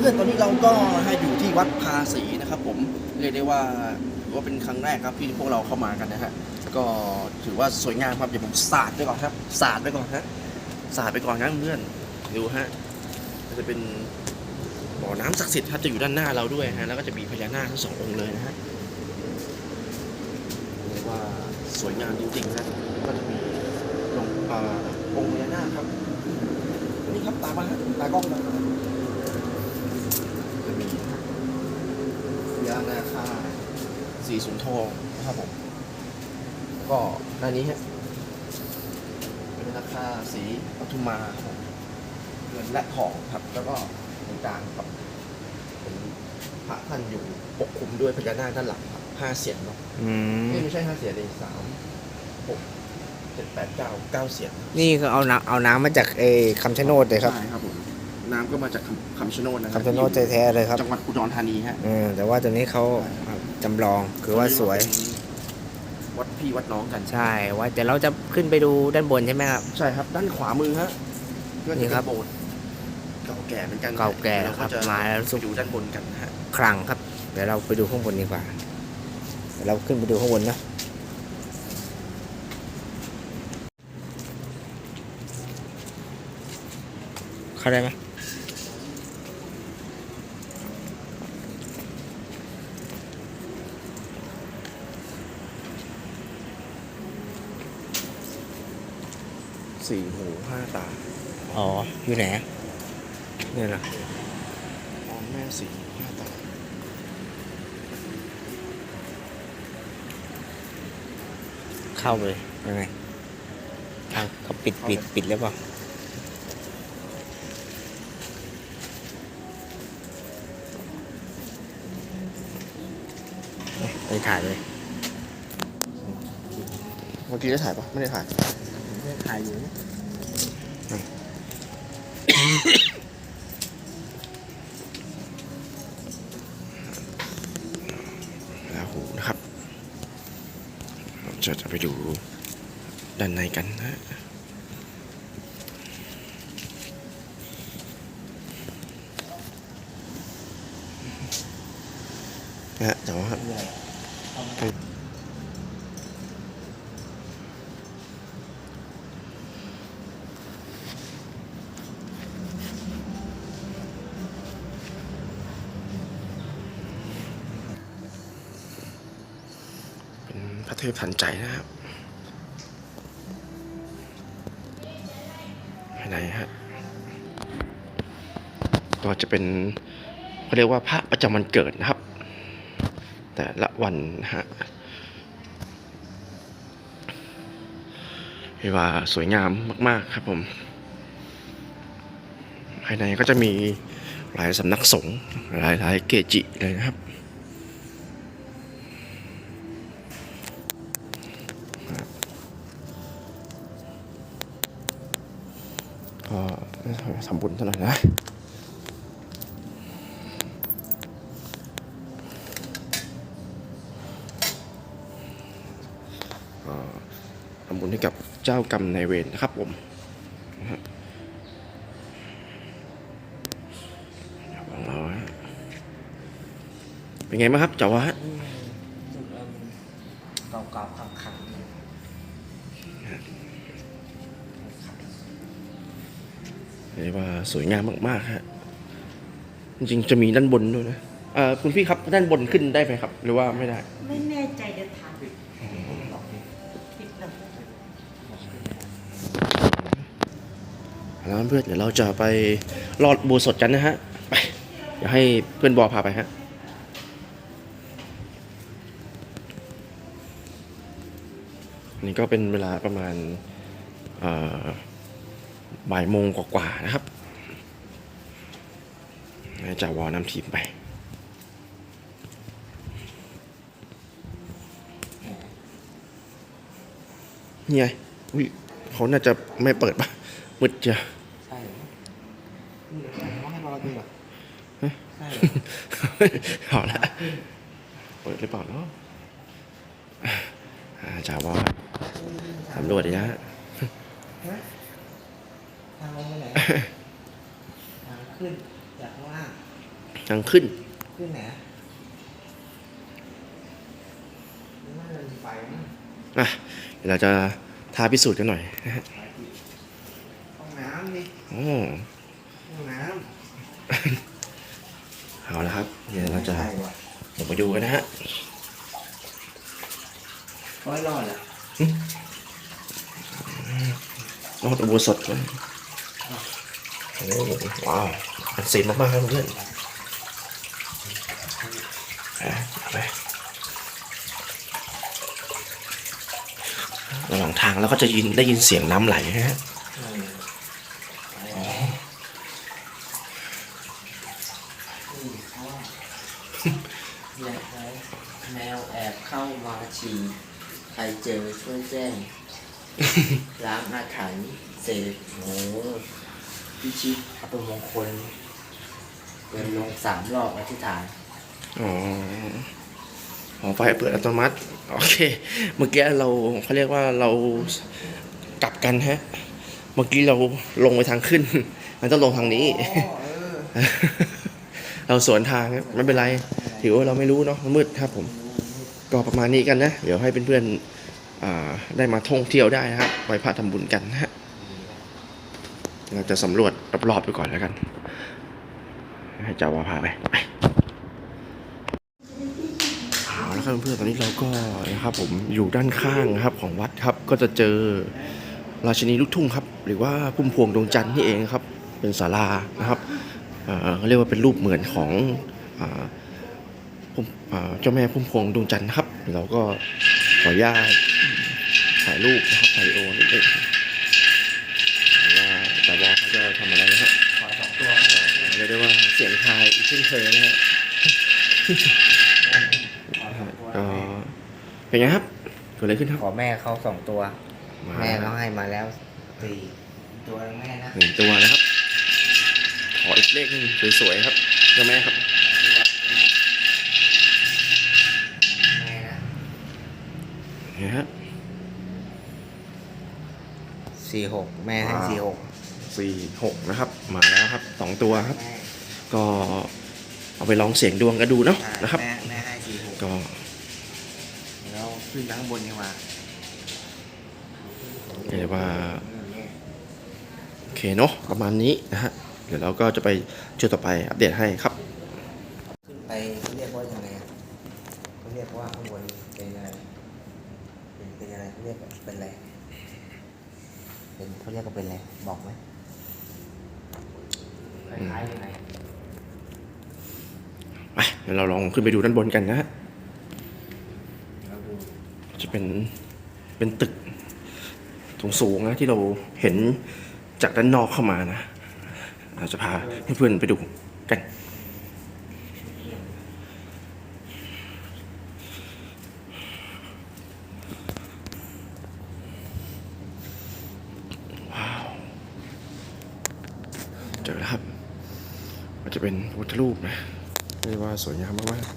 เพื่อนๆ ตอนนี้เราก็ให้อยู่ที่วัดภาษีนะครับผมเรียกได้ว่าถือว่าเป็นครั้งแรกครับที่พวกเราเข้ามากันนะฮะก็ถือว่าสวยงามครับเดี๋ยวผมสาดไปก่อนครับสาดไปก่อนฮะสาดไปก่อนนะเพื่อนดูฮะก็จะเป็นบ่อน้ำศักดิ์สิทธิ์ครับจะอยู่ด้านหน้าเราด้วยฮะแล้วก็จะมีพญานาคทั้งสององค์เลยนะฮะเรียกว่าสวยงามจริงๆนะก็จะมีลงองค์พญานาคครับนี่ครับตามมาฮะตากล้องมา จะมี ยานาคาสีสุนทองนะครับผม ก็ด้านนี้ฮะเป็นนาคาสีปทุมมาครับผมเงินและทองครับ แล้วก็ตรงกลางครับเป็นพระท่านอยู่ปกคลุมด้วยพญานาคด้านหลังครับห้าเสียนเนาะอืมเอ้ยไม่ใช่ห้าเสียนเลยสามหกเจ็ดแปดเก้าเก้าเสียนนี่คือเอาน้ำเอาน้ำมาจากเออคำชะโนดเลยครับ ใช่ครับผม น้ำก็มาจากคำคำชะโนดนะครัคำชะโนดแท้ๆเลยครับจังหวัดอุดรธานีฮะเออแต่ว่าตัวนี้เขาจำลองคือว่าสวย วัดพี่วัดน้องกันใช่ว่าเดี๋ยวเราจะขึ้นไปดูด้านบนใช่ไหมครับใช่ครับ ด้านขวามือฮะก็นี่จะครัเป็บนโบสถ์เก่าแก่เหมือนกันเก่าแก่เราครัก็บจะมาแล้วสุไปดูด้านบนกันนะฮะครั้งครับเดี๋ยวเราไปดูข้างบนดีกว่าเดี๋ยวเราขึ้นไปดูข้างบนนะเข้าได้ไหม สี่หูห้าตา อ๋อ อยู่ไหนอะเนี่ยนะพร้อมแม่สี่หูห้าตา เข้าไปเลยยังไงทางเขาปิดปิดปิดแล้วเปล่าไปถ่ายเลย เมื่อกี้ได้ถ่ายปะไม่ได้ถ่าย ถ่ายอยู่ลาหูนะครับเราจะจะไปดูด้านในกันนะฮะนะฮะแต่ว่า ระเทพทันใจนะครับภายในฮะก็จะเป็นเขาเรียกว่าพระประจำวันเกิดนะครับ แต่ละวันนะฮะเรียกว่าสวยงามมาก ๆ ครับผมภายในก็จะมีหลายสำนักสงฆ์หลายหลายเกจิเลยนะครับ ทำบุญเท่านั้นอยนะทำบุญให้กับเจ้ากรรมนายเวรนะครับผมเราเป็นไงบ้างครับเจ้าวะ เรียกว่าสวยงามมากๆฮะจริงๆจะมีด้านบนด้วยนะเอ่อคุณพี่ครับด้านบนขึ้นได้ไหมครับ หรือว่าไม่ได้ ไม่แน่ใจจะถามผิดนะแล้วเพื่อนเดี๋ยวเราจะไปรอดบูสดกันนะฮะไปเดี๋ยวให้เพื่อนบอพาไปฮะนี่ก็เป็นเวลาประมาณเอ่อ บ่ายโมงกว่าๆนะครับให้จ่าวอนำทีมไปนี่ไงอุ้ยเขาน่าจะไม่เปิดปะมืดจะใช่ว่าให้เราดูแบบใช่เอาละเปิดหรือเปล่าเนาะอ่าจ่าวอสำรวจดีนะฮะ ทางลงไปไหน ทางขึ้น จากข้างล่าง ทางขึ้น ขึ้นไหนน่าจะมีไฟมั้งอะเดี๋ยวเราจะท้าพิสูจน์กันหน่อยนะฮะห้องน้ำนี่โอ้ห้องน้เอาละครับำเดี๋ยวเราจะใช่ว่ะลงไปดูกันนะฮะ ร้อยรอดอะ นอกจากบัวสดก่อนโอ้ ว้าวอันซีมากๆครับเพื่อนอะระหว่างทางแล้วก็จะยินได้ยินเสียงน้ำไหลนะฮะอยากให้แมวแอบเข้ามาฉี่ใครเจอช่วยแจ้งล้างอาถรรพ์เสกโห พิชิตอัปมงคลเดินลงสามรอบอธิษฐานอ๋อหอไฟเปิดอัตโนมัติ โอเค เมื่อกี้เราเขาเรียกว่าเรากลับกันฮะ เมื่อกี้เราลงไปทางขึ้น มันต้องลงทางนี้ เราสวนทางครับไม่เป็นไร ถือว่าเราไม่รู้เนาะมันมืดครับผม ก็ประมาณนี้กันนะ เดี๋ยวให้เพื่อนๆได้มาท่องเที่ยวได้นะครับไหว้พระทำบุญกันนะฮะ เราจะสำรวจรอบๆไปก่อนแล้วกัน ให้เจ้าว่าพาไปไปเอาละครับเพื่อนๆตอนนี้เราก็นะครับผมอยู่ด้านข้างนะครับของวัดครับก็จะเจอราชินีลูกทุ่งครับ หรือว่าพุ่มพวงดวงจันทร์นี่เองครับ เป็นศาลานะครับเขาเรียกว่าเป็นรูปเหมือนของเจ้าแม่พุ่มพวงดวงจันทร์ครับ เราก็ขออนุญาตถ่ายรูปนะครับถ่ายโอนิดนึงว่าแต่ว่าเขาจะ ทำอะไรนะฮะขอสองตัวเรียกได้ว่าเสียงทายอีกเช่นเคยนะฮะก็เป็นไงครับเกิดอะไรขึ้นครับขอแม่เขาสองตัวมาแม่เขาให้มาแล้วสี่ตัวแล้วแม่นะหนึ่งตัวนะครับ ขออีกเลขหนึงสวยๆครับเจ้าแม่ครับแม่นะนี่ฮะสี่หกแม่ให้ว้าวสี่หก สี่หกนะครับ มาแล้วครับสองตัวครับแม่ก็เอาไปลองเสียงดวงกันดูเนาะนะครับ แม่แม่ให้สี่หกก็แล้วขึ้นไปข้างบนดีกว่าเรียกว่า โอเคเนาะประมาณนี้นะฮะ เดี๋ยวเราก็จะไปจุดต่อไปอัปเดตให้ครับ ขึ้นไปเขาเรียกว่ายังไงอะเขาเรียกว่าข้างบนเป็นอะไรเป็นเป็นอะไรเขาเรียกเป็นอะไรเป็นเขาเรียกว่าเป็นอะไรบอกไหม คล้ายๆยังไงไปเดี๋ยวเราลองขึ้นไปดูด้านบนกันนะฮะเราดูจะเป็นเป็นตึกสูงๆนะที่เราเห็นจากด้านนอกเข้ามานะ เราจะพาเพื่อนๆไปดูกัน ว้าว เจอแล้วครับ มัน จะเป็นพุทธรูปนะเรียกว่าสวยงามมากๆ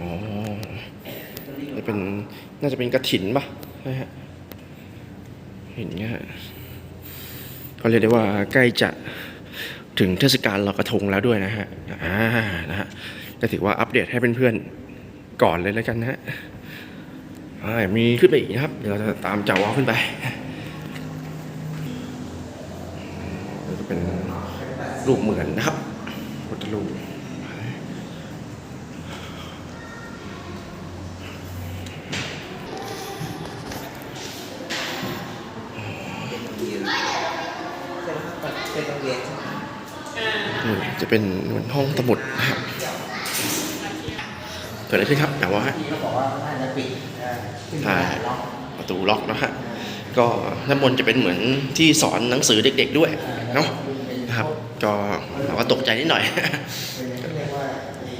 อ๋อนี่เป็นน่าจะเป็นกระถินปะใช่ฮะเห็นเงี้ยฮะก็เรียกได้ว่าใกล้จะถึงเทศกาลลอยกระทงแล้วด้วยนะฮะอ่านะฮะก็ถือว่าอัปเดตให้เพื่อนๆก่อนเลยแล้วกันนะฮะ มีขึ้นไปอีกนะครับ เดี๋ยวเราจะตามเจ้าวอขึ้นไปจะเป็นรูปเหมือนนะครับพุทธรูปเป็นโรงเรียนใช่ไหมครับเป็นโล่จะเป็นเหมือนห้องสมุดนะครับ กิดอะไรขึ้นครับแต่ว่าที่เขาบอกว่าน่าจะปิดเออขึ้นอ่ามาล็อกประตูล็อกนะฮะก็ด้านบนจะเป็นเหมือนที่สอนหนังสือเด็ก ๆด้วยเนาะนะครับ ก็เราก็ตกใจนิดหน่อยเป็นเรียกว่าไอ้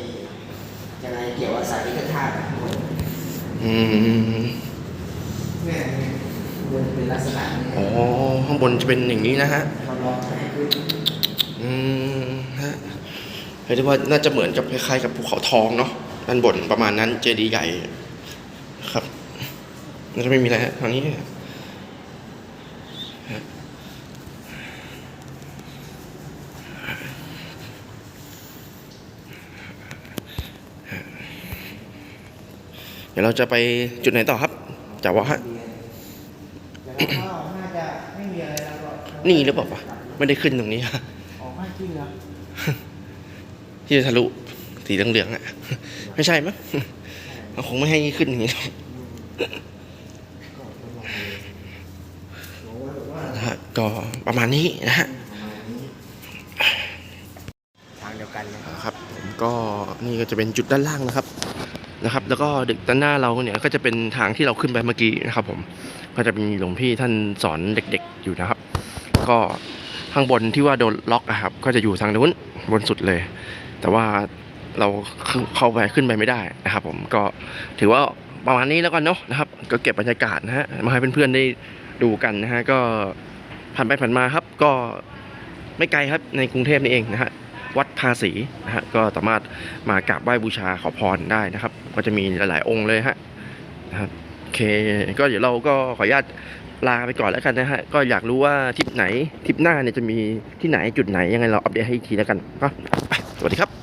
ยังไงเกี่ยวกับสายวิทยาศาสตร์อะอืมเนี่ยมันเป็นลักษณะนี้อ๋อข้างบนจะเป็นอย่างนี้นะฮะเขาล็อกให้ขึ้นอืมฮะเรียกได้ว่าน่าจะเหมือนกับคล้ายๆกับภูเขาทองเนาะ ด้านบนประมาณนั้นเจดีย์ใหญ่ครับน่าจะไม่มีอะไรฮะทางนี้ฮะเดี๋ยวเราจะไปจุดไหนต่อครับจ่าวะฮะแล้วก็น่าจะไม่มีอะไรแล้วก็นี่หรือเปล่าวะไม่ได้ขึ้นตรงนี้ฮะออกให้จริงเหรอที่จะทะลุ สีเหลืองๆอะ ไม่ใช่มั้งเขาคงไม่ให้ขึ้นอย่างนี้หรอกก็ไม่ลองเลยโอ้ยว่านะฮะก็ประมาณนี้นะฮะประมาณนี้ทางเดียวกันเลยครับผมก็นี่ก็จะเป็นจุดด้านล่างนะครับนะครับ แล้วก็ดึกด้านหน้าเราเนี่ยก็จะเป็นทางที่เราขึ้นไปเมื่อกี้นะครับ ผมก็จะมีหลวงพี่ท่านสอนเด็กๆอยู่นะครับ ก็ข้างบนที่ว่าโดนล็อกอะครับ ก็จะอยู่ทางนู้นบนสุดเลย แต่ว่า เราเข้าไปขึ้นไปไม่ได้นะครับผมก็ถือว่าประมาณนี้แล้วกันเนาะนะครับ ก็เก็บบรรยากาศนะฮะมาให้เพื่อนๆได้ดูกันนะฮะก็ผ่านไปผ่านมาครับ ก็ไม่ไกลครับในกรุงเทพนี่เองนะฮะวัดภาษีนะฮะก็สามารถมากราบไหว้บูชาขอพรได้นะครับ ก็จะมีหลาย ๆ องค์เลยฮะนะครับโอเคก็เดี๋ยวเราก็ขออนุญาตลาไปก่อนแล้วกันนะฮะก็อยากรู้ว่าทริปไหนทริปหน้าเนี่ยจะมีที่ไหนจุดไหนยังไงเราอัปเดตให้อีกทีแล้วกันก็ไปสวัสดีครับ